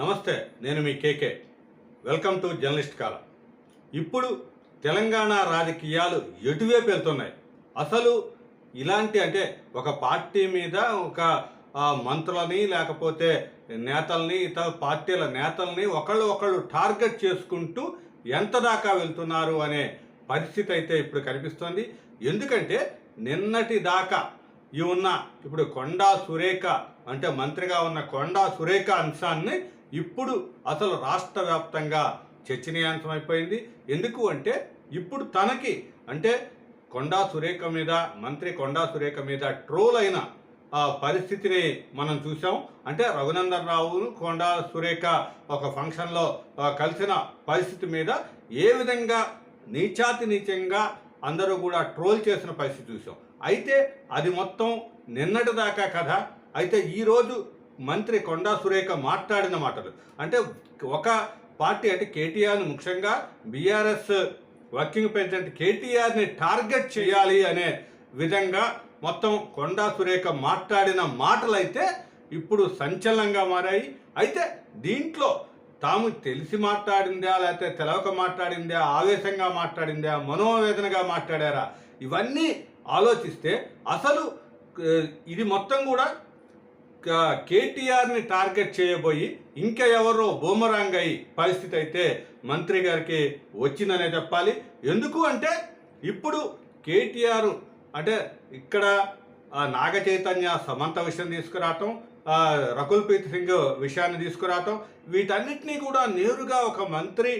నమస్తే నేను మీ కేకే. వెల్కమ్ టు జర్నలిస్ట్ కాల. ఇప్పుడు తెలంగాణ రాజకీయాలు ఎటువైపు వెళ్తున్నాయి? అసలు ఇలాంటి అంటే ఒక పార్టీ మీద ఒక మంత్రులని లేకపోతే నేతల్ని ఇతర పార్టీల నేతల్ని ఒకళ్ళు ఒకళ్ళు టార్గెట్ చేసుకుంటూ ఎంత దాకా వెళ్తున్నారు అనే పరిస్థితి అయితే ఇప్పుడు కనిపిస్తోంది. ఎందుకంటే నిన్నటి దాకా ఈ ఉన్న ఇప్పుడు కొండా సురేఖ అంటే మంత్రిగా ఉన్న కొండా సురేఖ అంశాన్ని ఇప్పుడు అసలు రాష్ట్ర వ్యాప్తంగా చర్చనీయాంశం అయిపోయింది ఎందుకు అంటే ఇప్పుడు తనకి అంటే కొండా సురేఖ మీద మంత్రి కొండా సురేఖ మీద ట్రోల్ అయిన ఆ పరిస్థితిని మనం చూసాం అంటే రఘునందన్ రావును కొండా సురేఖ ఒక ఫంక్షన్లో కలిసిన పరిస్థితి మీద ఏ విధంగా నీచాతి నీచంగా అందరూ కూడా ట్రోల్ చేసిన పరిస్థితి చూసాం అయితే అది మొత్తం నిన్నటి దాకా కథ. అయితే ఈరోజు మంత్రి కొండా సురేఖ మాట్లాడిన మాటలు. అంటే ఒక పార్టీ అంటే కేటీఆర్ని ముఖ్యంగా బీఆర్ఎస్ వర్కింగ్ ప్రెసిడెంట్ కేటీఆర్ని టార్గెట్ చేయాలి అనే విధంగా మొత్తం కొండా సురేఖ మాట్లాడిన మాటలైతే ఇప్పుడు సంచలనంగా మారాయి. అయితే దీంట్లో తాము తెలిసి మాట్లాడిందా లేకపోతే తెలవక మాట్లాడిందా ఆవేశంగా మాట్లాడిందా మనోవేదనగా మాట్లాడారా? ఇవన్నీ ఆలోచిస్తే అసలు ఇది మొత్తం కూడా కేటీఆర్ని టార్గెట్ చేయబోయి ఇంకా ఎవరో బూమరాంగ్ అయ్యి పరిస్థితి అయితే మంత్రి గారికి వచ్చిందనే చెప్పాలి. ఎందుకు అంటే ఇప్పుడు కేటీఆర్ అంటే ఇక్కడ నాగ చైతన్య సమంత విషయం తీసుకురావటం రకుల్ప్రీత్ రకుల్ ప్రీత్ సింగ్ విషయాన్ని తీసుకురావటం వీటన్నిటినీ కూడా నేరుగా ఒక మంత్రి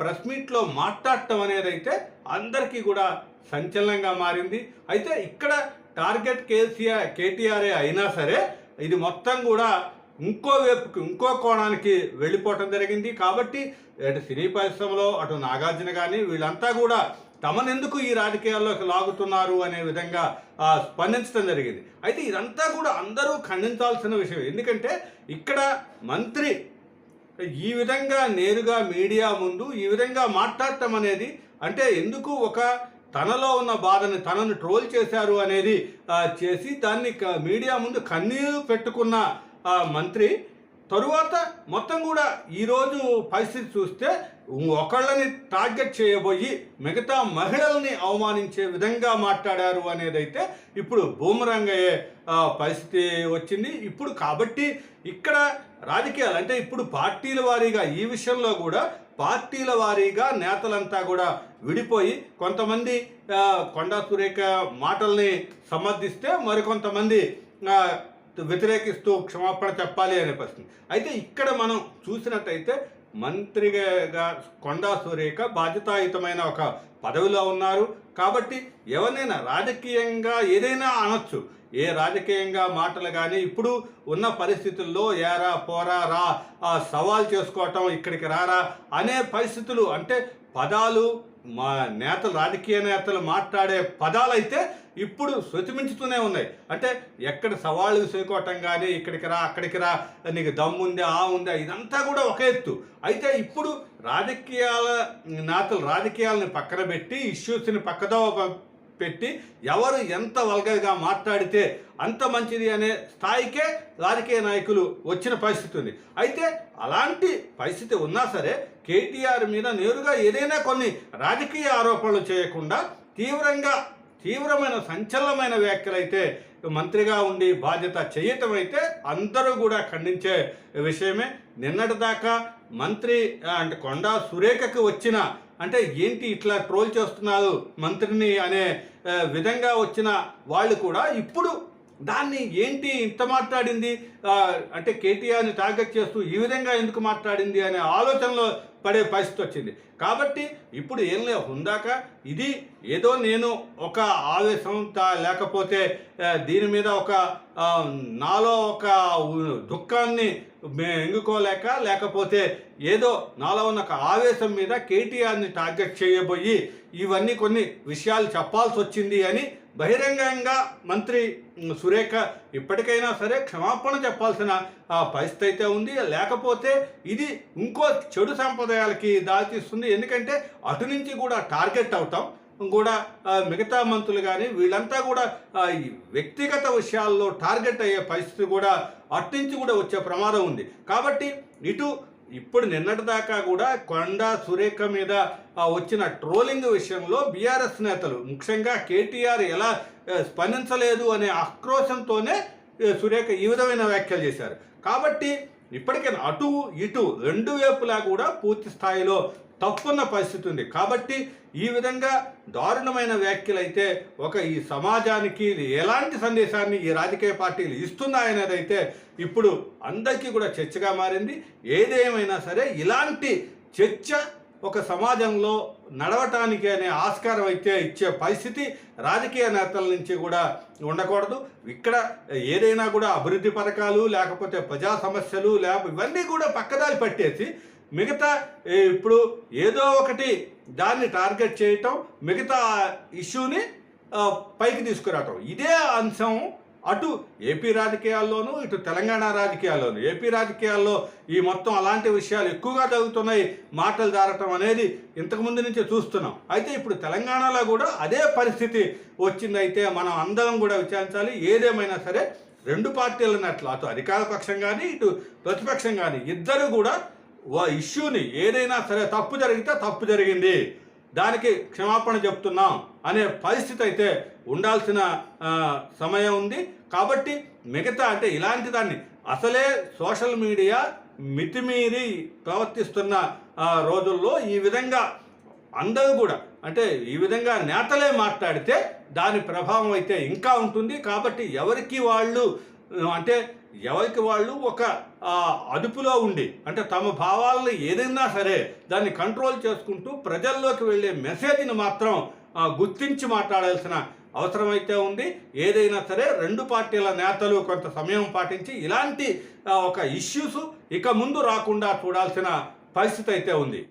ప్రెస్ మీట్లో మాట్లాడటం అనేది అయితే అందరికీ కూడా సంచలనంగా మారింది. అయితే ఇక్కడ టార్గెట్ కేసీఆర్ కేటీఆర్ఏ అయినా సరే ఇది మొత్తం కూడా ఇంకో వైపుకి ఇంకో కోణానికి వెళ్ళిపోవటం జరిగింది. కాబట్టి అటు సినీ పరిశ్రమలో అటు నాగార్జున కానీ వీళ్ళంతా కూడా తమనెందుకు ఈ రాజకీయాల్లోకి లాగుతున్నారు అనే విధంగా స్పందించడం జరిగింది. అయితే ఇదంతా కూడా అందరూ ఖండించాల్సిన విషయం. ఎందుకంటే ఇక్కడ మంత్రి ఈ విధంగా నేరుగా మీడియా ముందు ఈ విధంగా మాట్లాడటం అనేది అంటే ఎందుకు ఒక తనలో ఉన్న బాధని తనను ట్రోల్ చేశారు అనేది చేసి దాన్ని మీడియా ముందు కన్నీరు పెట్టుకున్న మంత్రి. తరువాత మొత్తం కూడా ఈరోజు పరిస్థితి చూస్తే ఒకళ్ళని టార్గెట్ చేయబోయి మిగతా మహిళల్ని అవమానించే విధంగా మాట్లాడారు అనేదైతే ఇప్పుడు బూమరంగ్ అయ్యే పరిస్థితి వచ్చింది. ఇప్పుడు కాబట్టి ఇక్కడ రాజకీయాలు అంటే ఇప్పుడు పార్టీల వారీగా ఈ విషయంలో కూడా పార్టీల వారీగా నేతలంతా కూడా విడిపోయి కొంతమంది కొండా సురేఖ మాటల్ని సమర్థిస్తే మరికొంతమంది వ్యతిరేకిస్తూ క్షమాపణ చెప్పాలి అనే ప్రశ్న అయితే ఇక్కడ మనం చూసినట్టయితే మంత్రిగా కొండా సురేఖ బాధ్యతాయుతమైన ఒక పదవిలో ఉన్నారు. కాబట్టి ఎవరినైనా రాజకీయంగా ఏదైనా అనొచ్చు. ఏ రాజకీయంగా మాటలు కానీ ఇప్పుడు ఉన్న పరిస్థితుల్లో ఏరా పోరా రా ఆ, సవాల్ చేసుకోవటం ఇక్కడికి రారా అనే పరిస్థితులు అంటే పదాలు మా నేతలు రాజకీయ నేతలు మాట్లాడే పదాలైతే ఇప్పుడు శృతిమించుతూనే ఉన్నాయి. అంటే ఎక్కడ సవాళ్ళు చేకోవటం కానీ ఇక్కడికి రా అక్కడికి రా నీకు దమ్ముందా ఆ ఉందా ఇదంతా కూడా ఒక ఎత్తు. అయితే ఇప్పుడు రాజకీయాల నేతలు రాజకీయాలను పక్కన పెట్టి ఇష్యూస్ని పక్కదో పెట్టి ఎవరు ఎంత వల్గర్గా మాట్లాడితే అంత మంచిది అనే స్థాయికే రాజకీయ నాయకులు వచ్చిన పరిస్థితి ఉంది. అయితే అలాంటి పరిస్థితి ఉన్నా సరే కేటీఆర్ మీద నేరుగా ఏదైనా కొన్ని రాజకీయ ఆరోపణలు చేయకుండా తీవ్రంగా తీవ్రమైన సంచలనమైన వ్యాఖ్యలైతే మంత్రిగా ఉండి బాధ్యత చేయటం అయితే అందరూ కూడా ఖండించే విషయమే. నిన్నటి దాకా మంత్రి అంటే కొండా సురేఖకు వచ్చిన అంటే ఏంటి ఇట్లా ట్రోల్ చేస్తున్నారు మంత్రిని అనే విధంగా వచ్చిన వాళ్ళు కూడా ఇప్పుడు దాన్ని ఏంటి ఇంత మాట్లాడింది? అంటే కేటీఆర్ని టార్గెట్ చేస్తూ ఈ విధంగా ఎందుకు మాట్లాడింది అనే ఆలోచనలో పడే పరిస్థితి వచ్చింది. కాబట్టి ఇప్పుడు ఏం లేవు ఉందాక ఇది ఏదో నేను ఒక ఆవేశం లేకపోతే దీని మీద ఒక నాలో ఒక దుఃఖాన్ని ఎంగుకోలేక లేకపోతే ఏదో నాలో ఉన్న ఒక ఆవేశం మీద కేటీఆర్ని టార్గెట్ చేయబోయి ఇవన్నీ కొన్ని విషయాలు చెప్పాల్సి వచ్చింది అని బహిరంగంగా మంత్రి సురేఖ ఇప్పటికైనా సరే క్షమాపణ చెప్పాల్సిన ఆ, పరిస్థితి అయితే ఉంది. లేకపోతే ఇది ఇంకో చెడు సంప్రదాయాలకి దారితీస్తుంది. ఎందుకంటే అటు నుంచి కూడా టార్గెట్ అవుతాం. కూడా మిగతా మంత్రులు కానీ వీళ్ళంతా కూడా ఈ వ్యక్తిగత విషయాల్లో టార్గెట్ అయ్యే పరిస్థితి కూడా అట్నుంచి కూడా వచ్చే ప్రమాదం ఉంది. కాబట్టి ఇటు ఇప్పుడు నిన్నటి దాకా కూడా కొండ సురేఖ మీద వచ్చిన ట్రోలింగ్ విషయంలో బీఆర్ఎస్ నేతలు ముఖ్యంగా కేటీఆర్ ఎలా స్పందించలేదు అనే ఆక్రోశంతోనే సురేఖ ఈ విధమైన వ్యాఖ్యలు చేశారు. కాబట్టి ఇప్పటికైనా అటు ఇటు రెండు వైపులా కూడా పూర్తి స్థాయిలో తప్పున్న పరిస్థితి ఉంది. కాబట్టి ఈ విధంగా దారుణమైన వ్యాఖ్యలు అయితే ఒక ఈ సమాజానికి ఎలాంటి సందేశాన్ని ఈ రాజకీయ పార్టీలు ఇస్తున్నాయనేదైతే ఇప్పుడు అందరికీ కూడా చర్చగా మారింది. ఏదేమైనా సరే ఇలాంటి చర్చ ఒక సమాజంలో నడవటానికి అనే ఆస్కారం అయితే ఇచ్చే పరిస్థితి రాజకీయ నేతల నుంచి కూడా ఉండకూడదు. ఇక్కడ ఏదైనా కూడా అభివృద్ధి పథకాలు లేకపోతే ప్రజా సమస్యలు లేకపోతే ఇవన్నీ కూడా పక్కదారి పట్టేసి మిగతా ఇప్పుడు ఏదో ఒకటి దాన్ని టార్గెట్ చేయటం మిగతా ఇష్యూని పైకి తీసుకురావటం. ఇదే అంశం అటు ఏపీ రాజకీయాల్లోనూ ఇటు తెలంగాణ రాజకీయాల్లోనూ. ఏపీ రాజకీయాల్లో ఈ మొత్తం అలాంటి విషయాలు ఎక్కువగా జరుగుతున్నాయి మాటలు జారటం అనేది ఇంతకుముందు నుంచే చూస్తున్నాం. అయితే ఇప్పుడు తెలంగాణలో కూడా అదే పరిస్థితి వచ్చిందైతే మనం అందరం కూడా విచారించాలి. ఏదేమైనా సరే రెండు పార్టీలన్నట్లు అటు అధికార పక్షం కానీ ఇటు ప్రతిపక్షం కానీ ఇద్దరు కూడా ఇష్యూని ఏదైనా సరే తప్పు జరిగితే తప్పు జరిగింది. దానికి క్షమాపణ చెప్తున్నాం అనే పరిస్థితి అయితే ఉండాల్సిన సమయం ఉంది. కాబట్టి మిగతా అంటే ఇలాంటి దాన్ని అసలే సోషల్ మీడియా మితిమీరి ప్రవర్తిస్తున్న రోజుల్లో ఈ విధంగా అందరూ కూడా అంటే ఈ విధంగా నేతలే మాట్లాడితే దాని ప్రభావం అయితే ఇంకా ఉంటుంది. కాబట్టి ఎవరికి వాళ్ళు అంటే ఎవరికి వాళ్ళు ఒక అదుపులో ఉండి అంటే తమ భావాలను ఏదైనా సరే దాన్ని కంట్రోల్ చేసుకుంటూ ప్రజల్లోకి వెళ్ళే మెసేజ్ని మాత్రం గుర్తించి మాట్లాడాల్సిన అవసరం అయితే ఉంది. ఏదైనా సరే రెండు పార్టీల నేతలు కొంత సమయం పాటించి ఇలాంటి ఒక ఇష్యూస్ ఇక ముందు రాకుండా చూడాల్సిన పరిస్థితి అయితే ఉంది.